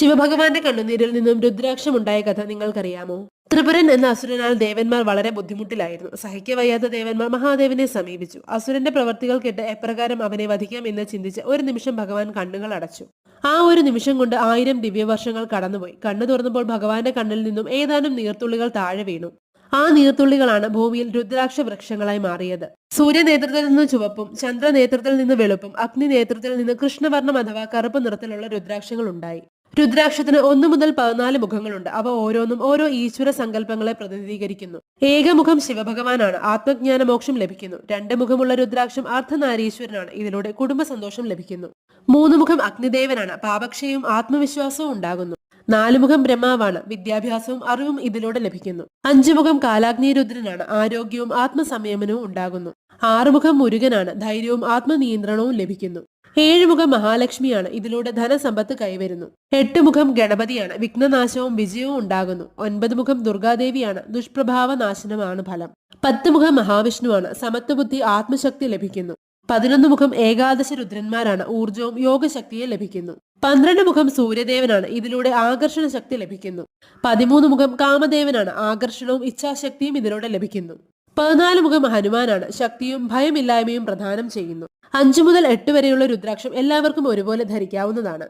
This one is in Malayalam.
ശിവഭഗവാന്റെ കണ്ണുനീരിൽ നിന്നും രുദ്രാക്ഷം ഉണ്ടായ കഥ നിങ്ങൾക്കറിയാമോ? ത്രിപുരൻ എന്ന അസുരനാൽ ദേവന്മാർ വളരെ ബുദ്ധിമുട്ടിലായിരുന്നു. സഹിക്കവയ്യാത്ത ദേവന്മാർ മഹാദേവനെ സമീപിച്ചു. അസുരന്റെ പ്രവർത്തികൾ കേട്ട് എപ്രകാരം അവനെ വധിക്കാം എന്ന് ചിന്തിച്ച് ഒരു നിമിഷം ഭഗവാൻ കണ്ണുകൾ അടച്ചു. ആ ഒരു നിമിഷം കൊണ്ട് ആയിരം ദിവ്യവർഷങ്ങൾ കടന്നുപോയി. കണ്ണു തുറന്നപ്പോൾ ഭഗവാന്റെ കണ്ണിൽ നിന്നും ഏതാനും നീർത്തുള്ളികൾ താഴെ വീണു. ആ നീർത്തുള്ളികളാണ് ഭൂമിയിൽ രുദ്രാക്ഷ വൃക്ഷങ്ങളായി മാറിയത്. സൂര്യ നേതൃത്വത്തിൽ നിന്ന് ചുവപ്പും ചന്ദ്ര നേതൃത്വത്തിൽ നിന്ന് വെളുപ്പും അഗ്നി നേതൃത്വത്തിൽ നിന്ന് കൃഷ്ണവർണം അഥവാ കറുപ്പ് നിറത്തിലുള്ള രുദ്രാക്ഷങ്ങൾ ഉണ്ടായി രുദ്രാക്ഷത്തിന് ഒന്നു മുതൽ പതിനാല് മുഖങ്ങളുണ്ട്. അവ ഓരോന്നും ഓരോ ഈശ്വര സങ്കല്പങ്ങളെ പ്രതിനിധീകരിക്കുന്നു. ഏകമുഖം ശിവഭഗവാനാണ്. ആത്മജ്ഞാന മോക്ഷം ലഭിക്കുന്നു. രണ്ട് മുഖമുള്ള രുദ്രാക്ഷം അർദ്ധനാരീശ്വരനാണ് ഇതിലൂടെ കുടുംബ സന്തോഷം ലഭിക്കുന്നു. മൂന്ന് മുഖം അഗ്നിദേവനാണ്. പാപക്ഷയവും ആത്മവിശ്വാസവും ഉണ്ടാകുന്നു. നാലുമുഖം ബ്രഹ്മാവാണ്. വിദ്യാഭ്യാസവും അറിവും ഇതിലൂടെ ലഭിക്കുന്നു. അഞ്ചുമുഖം കാലാഗ്നി രുദ്രനാണ് ആരോഗ്യവും ആത്മസംയമനവും ഉണ്ടാകുന്നു. ആറുമുഖം മുരുകനാണ്. ധൈര്യവും ആത്മനിയന്ത്രണവും ലഭിക്കുന്നു. ഏഴുമുഖം മഹാലക്ഷ്മിയാണ്. ഇതിലൂടെ ധനസമ്പത്ത് കൈവരുന്നു. എട്ട് മുഖം ഗണപതിയാണ്. വിഘ്നനാശവും വിജയവും ഉണ്ടാകുന്നു. ഒൻപത് മുഖം ദുർഗാദേവിയാണ്. ദുഷ്പ്രഭാവ നാശനമാണ് ഫലം. പത്ത് മുഖം മഹാവിഷ്ണുവാണ്. സമത്വബുദ്ധി ആത്മശക്തി ലഭിക്കുന്നു. പതിനൊന്ന് മുഖം ഏകാദശ രുദ്രന്മാരാണ്. ഊർജവും യോഗശക്തിയെ ലഭിക്കുന്നു. പന്ത്രണ്ട് മുഖം സൂര്യദേവനാണ്. ഇതിലൂടെ ആകർഷണ ശക്തി ലഭിക്കുന്നു. പതിമൂന്ന് മുഖം കാമദേവനാണ്. ആകർഷണവും ഇച്ഛാശക്തിയും ഇതിലൂടെ ലഭിക്കുന്നു. പതിനാല് മുഖം ഹനുമാനാണ് ശക്തിയും ഭയമില്ലായ്മയും പ്രദാനം ചെയ്യുന്നു. അഞ്ചു മുതൽ എട്ട് വരെയുള്ള രുദ്രാക്ഷം എല്ലാവർക്കും ഒരുപോലെ ധരിക്കാവുന്നതാണ്.